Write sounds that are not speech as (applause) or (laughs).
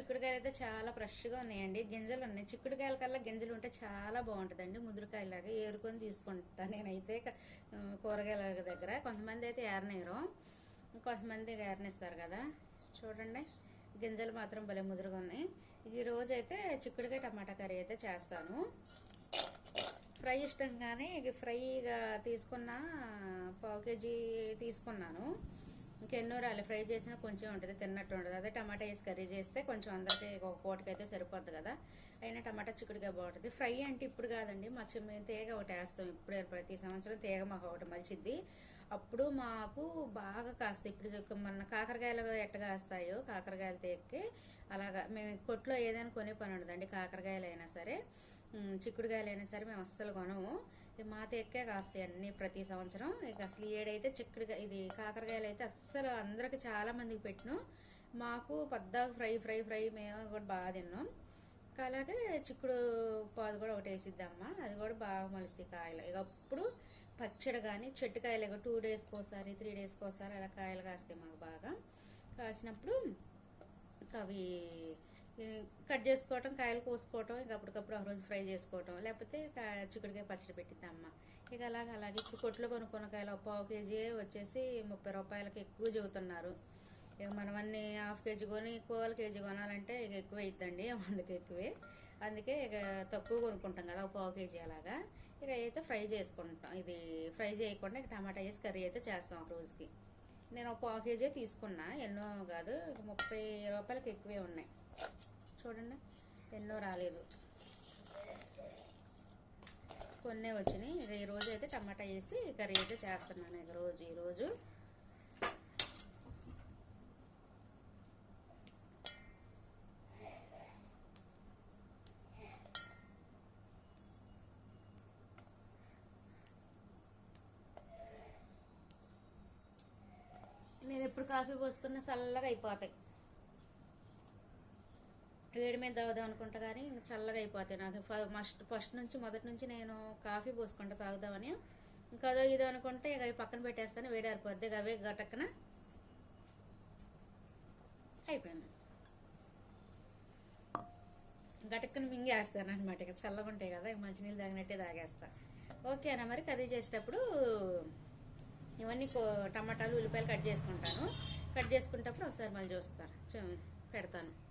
చిక్కుడుకాయలు అయితే చాలా ఫ్రెష్గా ఉన్నాయండి. గింజలు ఉన్నాయి చిక్కుడుకాయల కల్లా గింజలు ఉంటే చాలా బాగుంటుందండి. ముదురుకాయలాగా ఏరుకొని తీసుకుంటా నేనైతే కూరగాయల దగ్గర. కొంతమంది అయితే ఏరనేరు. కొంతమంది ఏరనిస్తారు కదా. చూడండి. గింజలు మాత్రం భలే ముదురుగా ఉన్నాయి ఈ రోజు అయితే చిక్కుడుకాయ టమాటా కర్రీ అయితే చేస్తాను. ఫ్రై ఇష్టం కానీ ఇక ఫ్రైగా తీసుకున్న పావు కేజీ తీసుకున్నాను. ఇంకెన్నో రాలి. ఫ్రై చేసినా కొంచెం ఉంటుంది తిన్నట్టు ఉంటుంది. అదే టమాటా వేసి కర్రీ చేస్తే కొంచెం అందరికీ ఒక పూటకైతే సరిపోద్ది కదా. అయినా టమాటా చిక్కుడుగా బాగుంటుంది. ఫ్రై అంటే ఇప్పుడు కాదండి మా మేము తేగ ఒకటి వేస్తాం ఇప్పుడు ప్రతి సంవత్సరం తేగ మాకు ఒకటి మంచిది అప్పుడు మాకు బాగా కాస్తాయి. ఇప్పుడు మన కాకరకాయలు ఎట్ట కాస్తాయో కాకరకాయలు తేక్కి అలాగా మేము కొట్లో ఏదైనా కొనే పని ఉండదండి కాకరకాయలు అయినా సరే. ఉమ్, చిక్కుడుకాయలు అయినా సరే మేము అస్సలు కొనము. మాత ఎక్కే కాస్తాయి అన్ని ప్రతి సంవత్సరం. ఇక అసలు ఏడైతే చిక్కుడుకాయ ఇది కాకరకాయలు అయితే అస్సలు అందరికి చాలా మందికి పెట్టినాం. మాకు పెద్దగా ఫ్రై ఫ్రై ఫ్రై మేము కూడా బాగా తిన్నాం. అలాగే చిక్కుడు పాదు కూడా ఒకటి వేసిద్దామా? అది కూడా బాగా మలుస్తాయి కాయలు. ఇక అప్పుడు పచ్చడి కానీ చెట్టుకాయలు ఇక టూ డేస్కి ఒకసారి త్రీ డేస్కి ఒకసారి అలా కాయలు కాస్తాయి మాకు బాగా. కాసినప్పుడు ఇంకా అవి కట్ చేసుకోవటం కాయలు కోసుకోవటం ఇక అప్పటికప్పుడు ఆ రోజు ఫ్రై చేసుకోవటం లేకపోతే చిక్కుడుకాయ పచ్చడి పెట్టిద్ది అమ్మ ఇక అలాగే అలాగే ఇప్పుడు కొట్లో కొనుక్కున్న కాయలు పావు కేజీ వచ్చేసి ముప్పై రూపాయలకి ఎక్కువ చెబుతున్నారు. ఇక మనం అన్ని హాఫ్ కేజీ కొని కోవాలి కేజీ కొనాలంటే ఇక ఎక్కువ అవుతుందండి (laughs) అందుకే ఎక్కువే. అందుకే ఇక తక్కువ కొనుక్కుంటాం కదా ఒక పావు కేజీ అలాగా. ఇక అయితే ఫ్రై చేసుకుంటాం. ఇది ఫ్రై చేయకుండా ఇక టమాటా వేసి కర్రీ అయితే చేస్తాం ఒక రోజుకి. నేను ఒక పావు కేజీ తీసుకున్నా ఎన్నో కాదు ఇక ముప్పై రూపాయలకి ఎక్కువే ఉన్నాయి. చూడండి. ఎన్నో రాలేదు. కొన్నే వచ్చినాయి. ఇక ఈ రోజు అయితే టమాటా వేసి కర్రీ అయితే చేస్తున్నాను ఇక రోజు ఈరోజు నేను ఎప్పుడు కాఫీ పోసుకున్నా చల్లగా అయిపోతాయి. వేడి మీద తాగుదాం అనుకుంటా కానీ చల్లగా అయిపోతాయి నాకు. ఫస్ట్ ఫస్ట్ నుంచి మొదటి నుంచి నేను కాఫీ పోసుకుంటా తాగుదామని. ఇంకా అదో ఇదో అనుకుంటే ఇక అవి పక్కన పెట్టేస్తాను వేడి ఆరిపోద్ది. ఇక అవే గటక్కన అయిపోయింది. గటక్కన మింగేస్తాను అనమాట ఇక చల్లగా ఉంటాయి కదా ఇక మంచినీళ్ళు తాగినట్టే తాగేస్తా. ఓకేనా మరి కర్రీ చేసేటప్పుడు ఇవన్నీ టమాటాలు ఉల్లిపాయలు కట్ చేసుకుంటాను. కట్ చేసుకునేటప్పుడు ఒకసారి మళ్ళీ చూస్తాను చూ- పెడతాను.